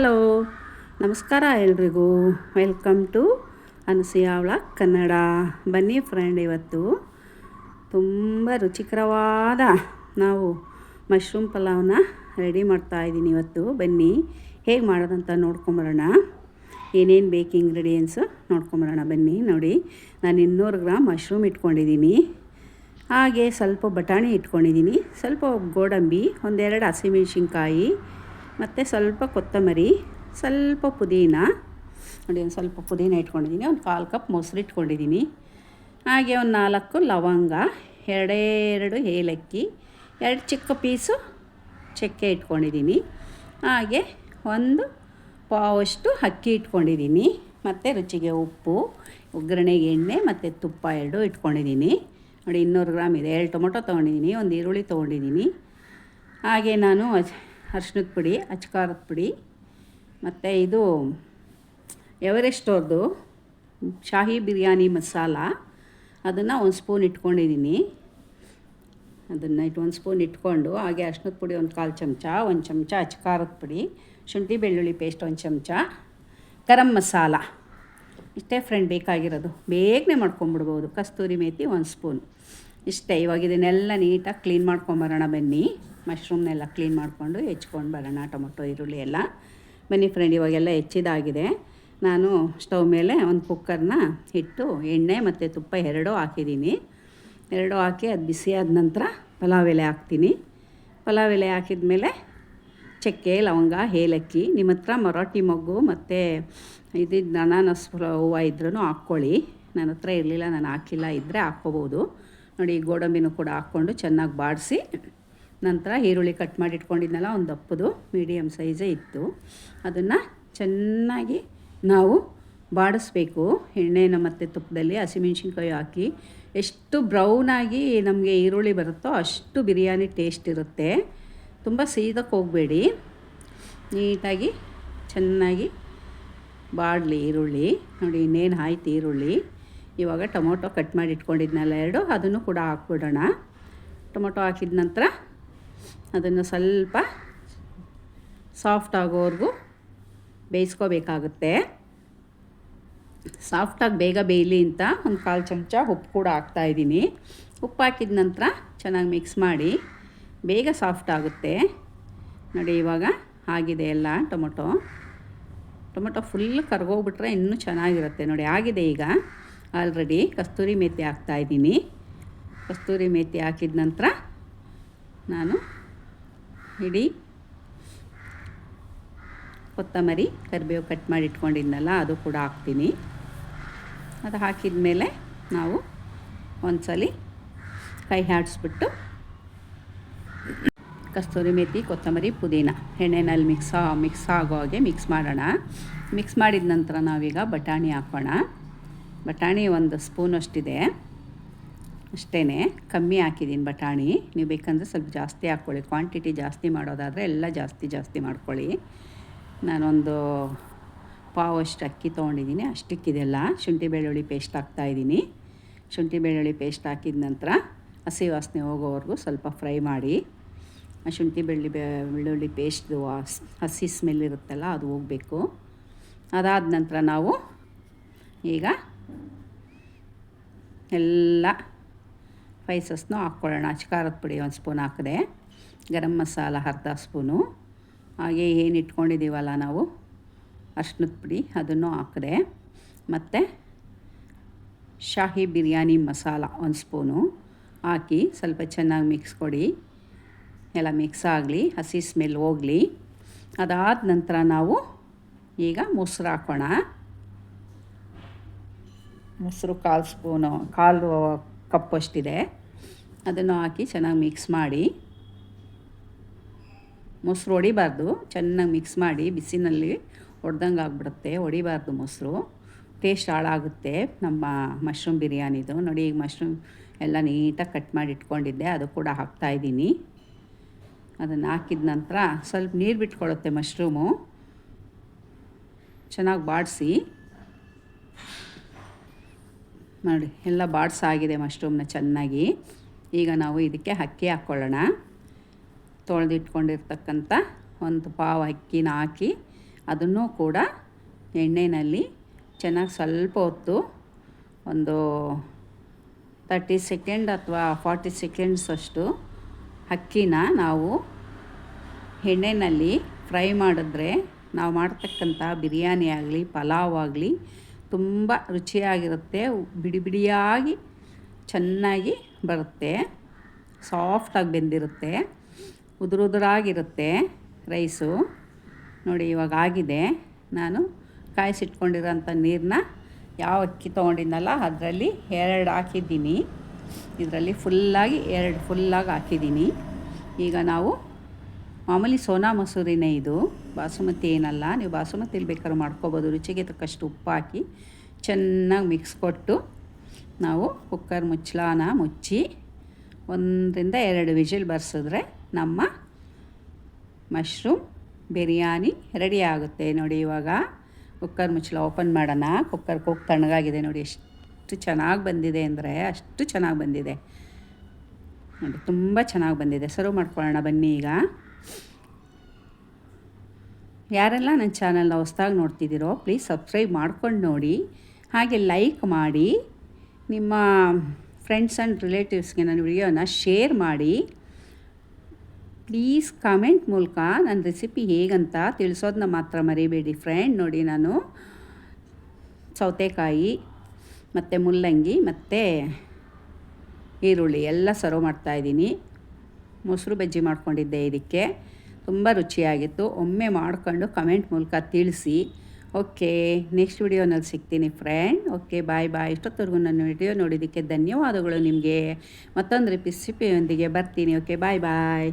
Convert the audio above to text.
Hello, ನಮಸ್ಕಾರ ಎಲ್ರಿಗೂ. Welcome to ಅನಸೂಯಾವಳ ಕನ್ನಡ. ಬನ್ನಿ ಫ್ರೆಂಡ್ ಇವತ್ತು ತುಂಬ ರುಚಿಕರವಾದ ನಾವು ಮಶ್ರೂಮ್ ಪಲಾವ್ನ ರೆಡಿ ಮಾಡ್ತಾ ಇದ್ದೀನಿ ಇವತ್ತು. ಬನ್ನಿ, ಹೇಗೆ ಮಾಡೋದಂತ ನೋಡ್ಕೊಂಬರೋಣ ಏನೇನು ಬೇಕು ಇಂಗ್ರೀಡಿಯೆಂಟ್ಸು ನೋಡ್ಕೊಂಬರೋಣ ಬನ್ನಿ, ನೋಡಿ, ನಾನು ಇನ್ನೂರು ಗ್ರಾಮ್ ಮಶ್ರೂಮ್ ಇಟ್ಕೊಂಡಿದ್ದೀನಿ. ಹಾಗೆ ಸ್ವಲ್ಪ ಬಟಾಣಿ ಇಟ್ಕೊಂಡಿದ್ದೀನಿ. ಸ್ವಲ್ಪ ಗೋಡಂಬಿ, ಒಂದೆರಡು ಹಸಿಮೆಣ್ಸಿನ್ಕಾಯಿ ಮತ್ತು ಸ್ವಲ್ಪ ಕೊತ್ತಂಬರಿ, ಸ್ವಲ್ಪ ಪುದೀನ. ನೋಡಿ ಒಂದು ಸ್ವಲ್ಪ ಪುದೀನ ಇಟ್ಕೊಂಡಿದ್ದೀನಿ, ಒಂದು ಕಾಲು ಕಪ್ ಮೊಸರು ಇಟ್ಕೊಂಡಿದ್ದೀನಿ. ಹಾಗೆ ಒಂದು ನಾಲ್ಕು ಲವಂಗ, ಎರಡೆರಡು ಏಲಕ್ಕಿ, ಎರಡು ಚಿಕ್ಕ ಪೀಸು ಚಕ್ಕೆ ಇಟ್ಕೊಂಡಿದ್ದೀನಿ. ಹಾಗೆ ಒಂದು ಪಾವಷ್ಟು ಅಕ್ಕಿ ಇಟ್ಕೊಂಡಿದ್ದೀನಿ, ಮತ್ತು ರುಚಿಗೆ ಉಪ್ಪು ಒಗ್ಗರಣೆಗೆ ಎಣ್ಣೆ, ಮತ್ತು ತುಪ್ಪ ಎರಡು ಇಟ್ಕೊಂಡಿದ್ದೀನಿ. ನೋಡಿ ಇನ್ನೂರು ಗ್ರಾಮ್ ಇದೆ. ಎರಡು ಟೊಮೊಟೊ ತೊಗೊಂಡಿದ್ದೀನಿ, ಒಂದು ಈರುಳ್ಳಿ ತೊಗೊಂಡಿದ್ದೀನಿ. ಹಾಗೆ ನಾನು ಅರ್ಶಿನದ ಪುಡಿ, ಅಚ್ಕಾರದ ಪುಡಿ, ಮತ್ತು ಇದು ಎವರೆಸ್ಟ್ ಅವ್ರದ್ದು ಶಾಹಿ ಬಿರಿಯಾನಿ ಮಸಾಲ. ಅದನ್ನು ಒಂದು ಸ್ಪೂನ್ ಇಟ್ಕೊಂಡಿದ್ದೀನಿ ಅದನ್ನು ಇಟ್ಟು ಒಂದು ಸ್ಪೂನ್ ಇಟ್ಕೊಂಡು, ಹಾಗೆ ಅರ್ಶಿನದ ಪುಡಿ ಒಂದು ಕಾಲು ಚಮಚ, ಒಂದು ಚಮಚ ಅಚ್ಕಾರದ ಪುಡಿ, ಶುಂಠಿ ಬೆಳ್ಳುಳ್ಳಿ ಪೇಸ್ಟ್ ಒಂದು ಚಮಚ, ಗರಂ ಮಸಾಲ. ಇಷ್ಟೇ ಫ್ರೆಂಡ್ ಬೇಕಾಗಿರೋದು. ಬೇಗನೆ ಮಾಡ್ಕೊಂಬಿಡ್ಬೋದು ಕಸ್ತೂರಿ ಮೇತಿ ಒಂದು ಸ್ಪೂನ್ ಇಷ್ಟೇ, ಇವಾಗ ಇದನ್ನೆಲ್ಲ ನೀಟಾಗಿ ಕ್ಲೀನ್ ಮಾಡ್ಕೊಂಬರೋಣ ಬನ್ನಿ. ಮಶ್ರೂಮ್ನೆಲ್ಲ ಕ್ಲೀನ್ ಮಾಡಿಕೊಂಡು ಹೆಚ್ಕೊಂಡು ಬರೋಣ ಟೊಮೊಟೊ, ಈರುಳ್ಳಿ ಎಲ್ಲ. ಬನ್ನಿ ಫ್ರೆಂಡ್ ಇವಾಗೆಲ್ಲ ಹೆಚ್ಚಿದಾಗಿದೆ. ನಾನು ಸ್ಟವ್ ಮೇಲೆ ಒಂದು ಕುಕ್ಕರ್ನ ಇಟ್ಟು ಎಣ್ಣೆ ಮತ್ತು ತುಪ್ಪ ಎರಡೂ ಹಾಕಿದ್ದೀನಿ. ಎರಡೂ ಹಾಕಿ ಅದು ಬಿಸಿ ಆದ ನಂತರ ಪಲಾವ್ ಎಲೆ ಹಾಕ್ತೀನಿ. ಪಲಾವ್ ಎಲೆ ಹಾಕಿದ ಮೇಲೆ ಚಕ್ಕೆ, ಲವಂಗ, ಏಲಕ್ಕಿ, ನಿಮ್ಮ ಹತ್ರ ಮರಾಠಿ ಮೊಗ್ಗು ಮತ್ತು ಇದಿದ್ದು ಅನಾನಸ್ ಹೂವು ಇದ್ರೂ ಹಾಕ್ಕೊಳ್ಳಿ. ನನ್ನ ಹತ್ರ ಇರಲಿಲ್ಲ, ನಾನು ಹಾಕಿಲ್ಲ ಇದ್ದರೆ ಹಾಕ್ಕೋಬೋದು. ನೋಡಿ ಗೋಡಂಬಿನೂ ಕೂಡ ಹಾಕ್ಕೊಂಡು ಚೆನ್ನಾಗಿ ಬಾಡಿಸಿ ನಂತರ ಈರುಳ್ಳಿ ಕಟ್ ಮಾಡಿ ಇಟ್ಕೊಂಡಿದ್ನಲ್ಲ ಒಂದು ದಪ್ಪದು ಮೀಡಿಯಮ್ ಸೈಜೇ ಇತ್ತು. ಅದನ್ನು ಚೆನ್ನಾಗಿ ನಾವು ಬಾಡಿಸ್ಬೇಕು. ಎಣ್ಣೆನ ಮತ್ತು ತುಪ್ಪದಲ್ಲಿ ಹಸಿಮೆಣ್ಸಿನ್ಕಾಯಿ ಹಾಕಿ, ಎಷ್ಟು ಬ್ರೌನಾಗಿ ನಮಗೆ ಈರುಳ್ಳಿ ಬರುತ್ತೋ ಅಷ್ಟು ಬಿರಿಯಾನಿ ಟೇಸ್ಟ್ ಇರುತ್ತೆ. ತುಂಬ ಸೀದಕ್ಕೆ ಹೋಗಬೇಡಿ. ನೀಟಾಗಿ ಚೆನ್ನಾಗಿ ಬಾಡಲಿ ಈರುಳ್ಳಿ. ನೋಡಿ, ಇನ್ನೇನು ಆಯ್ತು ಈರುಳ್ಳಿ. ಇವಾಗ ಟೊಮೊಟೊ ಕಟ್ ಮಾಡಿ ಇಟ್ಕೊಂಡಿದ್ನಲ್ಲ ಎರಡು, ಅದನ್ನು ಕೂಡ ಹಾಕ್ಬಿಡೋಣ. ಟೊಮೊಟೊ ಹಾಕಿದ ನಂತರ ಅದನ್ನು ಸ್ವಲ್ಪ ಸಾಫ್ಟ್ ಆಗೋವರೆಗೂ ಬೇಯಿಸ್ಕೋಬೇಕಾಗುತ್ತೆ. ಸಾಫ್ಟಾಗಿ ಬೇಗ ಬೇಯಲಿ ಅಂತ ಒಂದು ಕಾಲು ಚಮಚ ಉಪ್ಪು ಕೂಡ ಹಾಕ್ತಾಯಿದ್ದೀನಿ ಉಪ್ಪು ಹಾಕಿದ ನಂತರ ಚೆನ್ನಾಗಿ ಮಿಕ್ಸ್ ಮಾಡಿ ಬೇಗ ಸಾಫ್ಟ್ ಆಗುತ್ತೆ. ನೋಡಿ ಇವಾಗ ಆಗಿದೆ ಎಲ್ಲ ಟೊಮೊಟೊ. ಟೊಮೊಟೊ ಫುಲ್ ಕರ್ಗೋಗ್ಬಿಟ್ರೆ ಇನ್ನೂ ಚೆನ್ನಾಗಿರುತ್ತೆ. ನೋಡಿ ಆಗಿದೆ ಈಗ. ಆಲ್ರೆಡಿ ಕಸ್ತೂರಿ ಮೇಥಿ ಹಾಕ್ತಾಯಿದ್ದೀನಿ ಕಸ್ತೂರಿ ಮೇಥಿ ಹಾಕಿದ ನಂತರ ನಾನು ಇಡೀ ಕೊತ್ತಂಬರಿ, ಕರಿಬೇವು ಕಟ್ ಮಾಡಿ ಇಟ್ಕೊಂಡಿದ್ನಲ್ಲ, ಅದು ಕೂಡ ಹಾಕ್ತೀನಿ. ಅದು ಹಾಕಿದ ಮೇಲೆ ನಾವು ಒಂದ್ಸಲಿ ಕೈ ಹಾಡಿಸ್ಬಿಟ್ಟು ಕಸ್ತೂರಿ ಮೇಥಿ ಕೊತ್ತಂಬರಿ, ಪುದೀನ ಎಣ್ಣೆನಲ್ಲಿ ಮಿಕ್ಸ್ ಮಿಕ್ಸ್ ಆಗೋ ಹಾಗೆ ಮಿಕ್ಸ್ ಮಾಡೋಣ. ಮಿಕ್ಸ್ ಮಾಡಿದ ನಂತರ ನಾವೀಗ ಬಟಾಣಿ ಹಾಕೋಣ. ಬಟಾಣಿ ಒಂದು ಸ್ಪೂನ್ ಅಷ್ಟಿದೆ. ಅಷ್ಟೇ ಕಮ್ಮಿ ಹಾಕಿದ್ದೀನಿ ಬಟಾಣಿ. ನೀವು ಬೇಕಂದರೆ ಸ್ವಲ್ಪ ಜಾಸ್ತಿ ಹಾಕ್ಕೊಳ್ಳಿ. ಕ್ವಾಂಟಿಟಿ ಜಾಸ್ತಿ ಮಾಡೋದಾದರೆ ಎಲ್ಲ ಜಾಸ್ತಿ ಜಾಸ್ತಿ ಮಾಡ್ಕೊಳ್ಳಿ. ನಾನೊಂದು ಪಾವಷ್ಟು ಅಕ್ಕಿ ತೊಗೊಂಡಿದ್ದೀನಿ ಅಷ್ಟಕ್ಕಿದೆಲ್ಲ ಶುಂಠಿ ಬೆಳ್ಳುಳ್ಳಿ ಪೇಸ್ಟ್ ಹಾಕ್ತಾಯಿದ್ದೀನಿ ಶುಂಠಿ ಬೆಳ್ಳುಳ್ಳಿ ಪೇಸ್ಟ್ ಹಾಕಿದ ನಂತರ ಹಸಿ ವಾಸನೆ ಹೋಗೋವರೆಗೂ ಸ್ವಲ್ಪ ಫ್ರೈ ಮಾಡಿ. ಆ ಶುಂಠಿ ಬೆಳ್ಳಿ ಬೆಳ್ಳುಳ್ಳಿ ಪೇಸ್ಟ್ದು ಹಸಿ ಸ್ಮೆಲ್ ಇರುತ್ತಲ್ಲ ಅದು ಹೋಗಬೇಕು. ಅದಾದ ನಂತರ ನಾವು ಈಗ ಎಲ್ಲ ಸ್ಪೈಸಸ್ನು ಹಾಕ್ಕೊಳ್ಳೋಣ. ಅಚ್ಕಾರದ ಪುಡಿ ಒಂದು ಸ್ಪೂನ್ ಹಾಕಿದೆ. ಗರಂ ಮಸಾಲ ಅರ್ಧ ಸ್ಪೂನು ಹಾಗೆ ಏನು ಇಟ್ಕೊಂಡಿದ್ದೀವಲ್ಲ ನಾವು? ಅರ್ಶಿನದ ಪುಡಿ ಅದನ್ನು ಹಾಕಿದೆ. ಮತ್ತು ಶಾಹಿ ಬಿರಿಯಾನಿ ಮಸಾಲ ಒಂದು ಸ್ಪೂನು ಹಾಕಿ ಸ್ವಲ್ಪ ಚೆನ್ನಾಗಿ ಮಿಕ್ಸ್ ಕೊಡಿ. ಎಲ್ಲ ಮಿಕ್ಸ್ ಆಗಲಿ, ಹಸಿ ಸ್ಮೆಲ್ ಹೋಗಲಿ. ಅದಾದ ನಂತರ ನಾವು ಈಗ ಮೊಸರು ಹಾಕೋಣ. ಮೊಸರು ಕಾಲು ಸ್ಪೂನು ಕಾಲು ಕಪ್ಪಷ್ಟಿದೆ ಅದನ್ನು ಹಾಕಿ ಚೆನ್ನಾಗಿ ಮಿಕ್ಸ್ ಮಾಡಿ. ಮೊಸರು ಹೊಡಿಬಾರ್ದು, ಚೆನ್ನಾಗಿ ಮಿಕ್ಸ್ ಮಾಡಿ ಬಿಸಿನಲ್ಲಿ ಹೊಡೆದಂಗೆ ಆಗಿಬಿಡುತ್ತೆ, ಹೊಡಿಬಾರ್ದು ಮೊಸರು. ಟೇಸ್ಟ್ ಹಾಳಾಗುತ್ತೆ ನಮ್ಮ ಮಶ್ರೂಮ್ ಬಿರಿಯಾನಿದು. ನೋಡಿ, ಈಗ ಮಶ್ರೂಮ್ ಎಲ್ಲ ನೀಟಾಗಿ ಕಟ್ ಮಾಡಿ ಇಟ್ಕೊಂಡಿದ್ದೆ, ಅದು ಕೂಡ ಹಾಕ್ತಾಯಿದ್ದೀನಿ ಅದನ್ನು ಹಾಕಿದ ನಂತರ ಸ್ವಲ್ಪ ನೀರು ಬಿಟ್ಕೊಳ್ಳುತ್ತೆ ಮಶ್ರೂಮು. ಚೆನ್ನಾಗಿ ಬಾಡಿಸಿ. ನೋಡಿ, ಎಲ್ಲ ಬಾಡ್ಸಾಗಿದೆ ಮಶ್ರೂಮ್ನ ಚೆನ್ನಾಗಿ. ಈಗ ನಾವು ಇದಕ್ಕೆ ಅಕ್ಕಿ ಹಾಕ್ಕೊಳ್ಳೋಣ ತೊಳೆದಿಟ್ಕೊಂಡಿರ್ತಕ್ಕಂಥ ಒಂದು ಪಾವು ಅಕ್ಕಿನ ಹಾಕಿ ಅದನ್ನು ಕೂಡ ಎಣ್ಣೆಯಲ್ಲಿ ಚೆನ್ನಾಗಿ ಸ್ವಲ್ಪ ಹೊತ್ತು ಒಂದು ತರ್ಟಿ ಸೆಕೆಂಡ್ ಅಥವಾ ಫಾರ್ಟಿ ಸೆಕೆಂಡ್ಸ್ ಅಷ್ಟು ಅಕ್ಕಿನ ನಾವು ಎಣ್ಣೆಯಲ್ಲಿ ಫ್ರೈ ಮಾಡಿದ್ರೆ ನಾವು ಮಾಡ್ತಕ್ಕಂಥ ಬಿರಿಯಾನಿ ಆಗಲಿ, ಪಲಾವ್ ಆಗಲಿ ತುಂಬ ರುಚಿಯಾಗಿರುತ್ತೆ. ಬಿಡಿ ಬಿಡಿಯಾಗಿ ಚೆನ್ನಾಗಿ ಬರುತ್ತೆ. ಸಾಫ್ಟಾಗಿ ಬೆಂದಿರುತ್ತೆ. ಉದುರುದುರಾಗಿರುತ್ತೆ ರೈಸು ನೋಡಿ ಇವಾಗ ಆಗಿದೆ. ನಾನು ಕಾಯಿಸಿಟ್ಕೊಂಡಿರೋಂಥ ನೀರನ್ನ ಯಾವ ಅಕ್ಕಿ ತೊಗೊಂಡಿದ್ದಲ್ಲ ಅದರಲ್ಲಿ ಎರಡು ಹಾಕಿದ್ದೀನಿ. ಇದರಲ್ಲಿ ಫುಲ್ಲಾಗಿ ಎರಡು ಫುಲ್ಲಾಗಿ ಹಾಕಿದ್ದೀನಿ. ಈಗ ನಾವು ಮಾಮೂಲಿ ಸೋನಾ ಮಸೂರಿನೇ ಇದು. ಬಾಸುಮತಿ ಏನಲ್ಲ, ನೀವು ಬಾಸುಮತಿಲಿ ಬೇಕಾದ್ರೂ ಮಾಡ್ಕೋಬೋದು. ರುಚಿಗೆ ತಕ್ಕಷ್ಟು ಉಪ್ಪು ಹಾಕಿ ಚೆನ್ನಾಗಿ ಮಿಕ್ಸ್ ಕೊಟ್ಟು ನಾವು ಕುಕ್ಕರ್ ಮುಚ್ಚಳಾನ ಮುಚ್ಚಿ ಒಂದರಿಂದ ಎರಡು ವಿಜಿಲ್ ಬರ್ಸಿದ್ರೆ ನಮ್ಮ ಮಶ್ರೂಮ್ ಬಿರಿಯಾನಿ ರೆಡಿ ಆಗುತ್ತೆ. ನೋಡಿ ಇವಾಗ ಕುಕ್ಕರ್ ಮುಚ್ಚಳ ಓಪನ್ ಮಾಡೋಣ. ಕುಕ್ಕರ್ ಕೂಗ್ ತಣ್ಣಗಾಗಿದೆ ನೋಡಿ. ಎಷ್ಟು ಚೆನ್ನಾಗಿ ಬಂದಿದೆ ಅಂದರೆ ಅಷ್ಟು ಚೆನ್ನಾಗಿ ಬಂದಿದೆ. ನೋಡಿ, ತುಂಬ ಚೆನ್ನಾಗಿ ಬಂದಿದೆ. ಸರ್ವ್ ಮಾಡ್ಕೊಳ್ಳೋಣ ಬನ್ನಿ ಈಗ. ಯಾರೆಲ್ಲ ನನ್ನ ಚಾನಲ್ನ ಹೊಸ್ದಾಗಿ ನೋಡ್ತಿದ್ದೀರೋ ಪ್ಲೀಸ್ ಸಬ್ಸ್ಕ್ರೈಬ್ ಮಾಡ್ಕೊಂಡು ನೋಡಿ. ಹಾಗೆ ಲೈಕ್ ಮಾಡಿ. ನಿಮ್ಮ ಫ್ರೆಂಡ್ಸ್ ಆ್ಯಂಡ್ ರಿಲೇಟಿವ್ಸ್ಗೆ ನನ್ನ ವಿಡಿಯೋನ ಶೇರ್ ಮಾಡಿ. ಪ್ಲೀಸ್ ಕಮೆಂಟ್ ಮೂಲಕ ನನ್ನ ರೆಸಿಪಿ ಹೇಗಂತ ತಿಳಿಸೋದನ್ನ ಮಾತ್ರ ಮರಿಬೇಡಿ ಫ್ರೆಂಡ್ ನೋಡಿ ನಾನು ಸೌತೆಕಾಯಿ, ಮತ್ತು ಮುಲ್ಲಂಗಿ ಮತ್ತು ಈರುಳ್ಳಿ ಎಲ್ಲ ಸರ್ವ್ ಮಾಡ್ತಾಯಿದ್ದೀನಿ ಮೊಸರು ಬಜ್ಜಿ ಮಾಡ್ಕೊಂಡಿದ್ದೆ ಇದಕ್ಕೆ. ತುಂಬ ರುಚಿಯಾಗಿತ್ತು. ಒಮ್ಮೆ ಮಾಡ್ಕೊಂಡು ಕಮೆಂಟ್ ಮೂಲಕ ತಿಳಿಸಿ. ಓಕೆ ನೆಕ್ಸ್ಟ್ ವಿಡಿಯೋನಲ್ಲಿ ಸಿಗ್ತೀನಿ ಫ್ರೆಂಡ್ ಓಕೆ ಬಾಯ್ ಬಾಯ್ ಇಷ್ಟೊತ್ತವರೆಗೂ ನನ್ನ ವಿಡಿಯೋ ನೋಡಿದ್ದಕ್ಕೆ ಧನ್ಯವಾದಗಳು ನಿಮಗೆ. ಮತ್ತೊಂದು ರೆಸಿಪಿಯೊಂದಿಗೆ ಬರ್ತೀನಿ. ಓಕೆ ಬಾಯ್ ಬಾಯ್